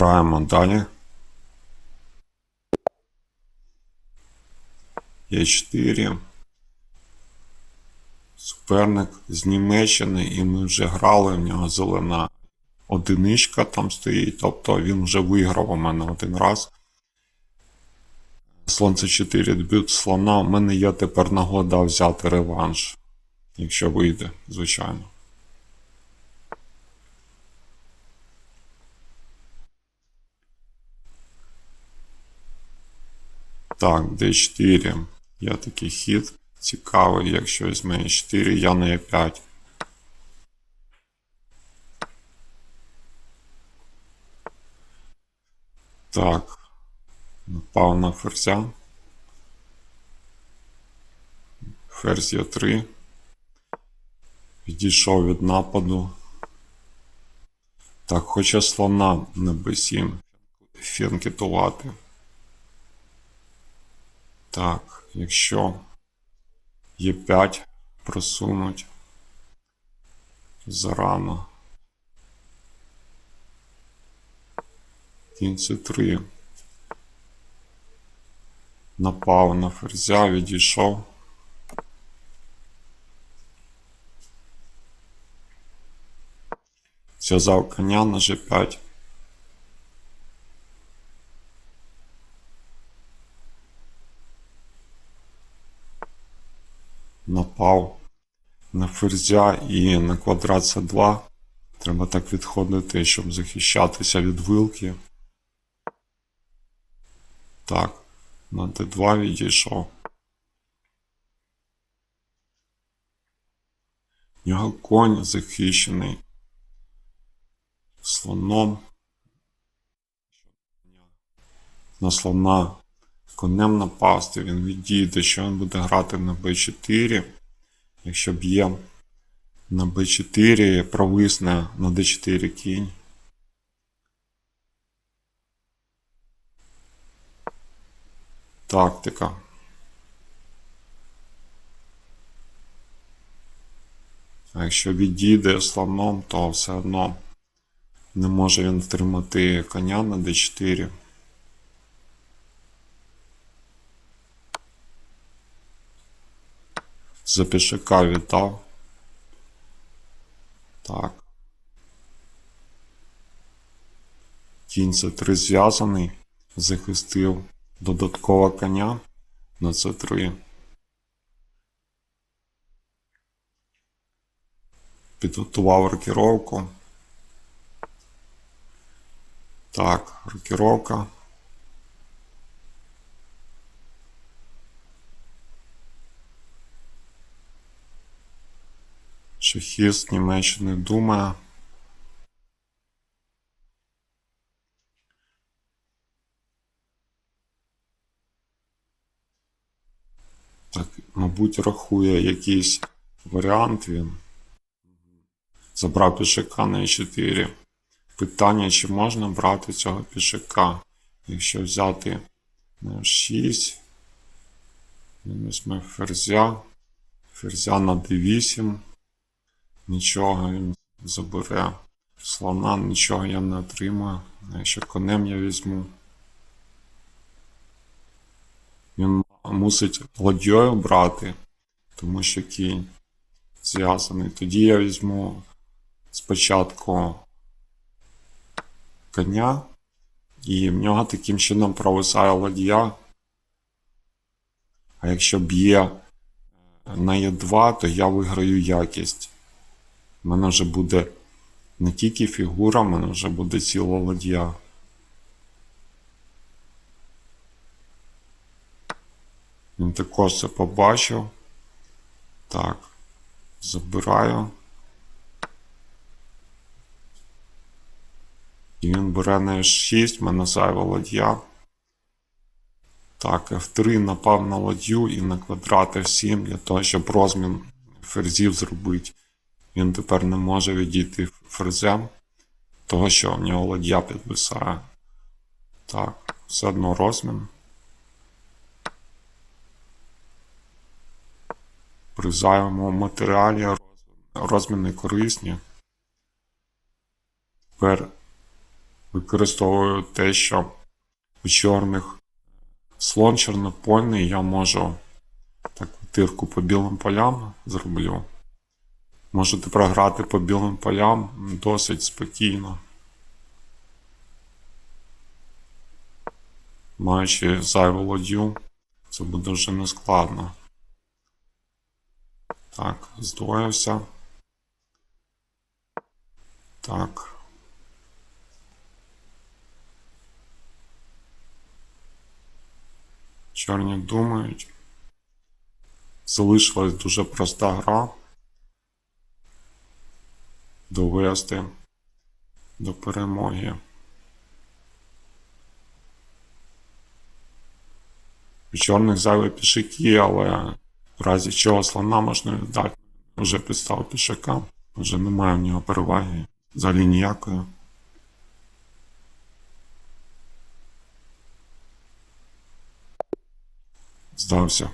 Граємо далі. Е4. Суперник з Німеччини, і ми вже грали, в нього зелена одиничка там стоїть, тобто він вже виграв у мене один раз. Слон це 4 дебют слона. У мене є тепер нагода взяти реванш, якщо вийде, звичайно. Так, D4. Є такий хід. Цікавий, якщо візьме E4, я на E5. Так. Напав на ферзя. Ферзь є 3. Відійшов від нападу. Так, хоче слона на b7 фінкетувати. Так, якщо є 5 просунуть зарано. Кінь це 3. Напав на ферзя, відійшов. Зв'язав коня на G5. Напав на ферзя і на квадрат С2. Треба так відходити, щоб захищатися від вилки. Так, на d2 відійшов. В нього конь захищений слоном. На слона конем напасти, він відійде, що він буде грати на b4. Якщо б'є на b4, провисне на d4 кінь. Тактика. А якщо відійде слоном, то все одно не може він втримати коня на d4. За пішака віддав. Так. Кінь це 3 зв'язаний. Захистив додатково коня на c3. Підготував рокіровку. Так, рокіровка. Шахіст Німеччини думає. Так, мабуть, рахує якийсь варіант він. Забрав пішака на e4. Питання, чи можна брати цього пішака. Якщо взяти на f6, він візьме ферзя, ферзя на d8. Нічого він забере. Слона, нічого я не отримаю. Якщо конем я візьму. Він мусить ладьою брати, тому що кінь зв'язаний. Тоді я візьму спочатку коня, і в нього таким чином провисає ладья. А якщо б'є на Е2, то я виграю якість. У мене вже буде не тільки фігура, в мене вже буде ціла ладья. Він також це побачив. Так, забираю. І він бере на F6, в мене зайва ладья. Так, F3 напав на ладью і на квадрат F7 для того, щоб розмін ферзів зробити. Він тепер не може відійти ферзем, того що в нього ладья підвисає. Так, все одно розмін. При зайвому матеріалі розміни корисні. Тепер використовую те, що у чорних слон чорнопольний я можу таку тирку по білим полям зроблю. Можете програти по білим полям досить спокійно. Маючи зайву ладью, це буде вже не складно. Так, здвоївся. Так. Чорні думають. Залишилась дуже проста гра. Довести до перемоги. Чорних зайві пішаки, але в разі чого слона можна віддати. Вже підстав пішака. Вже немає в нього переваги. Взагалі ніякої. Здався.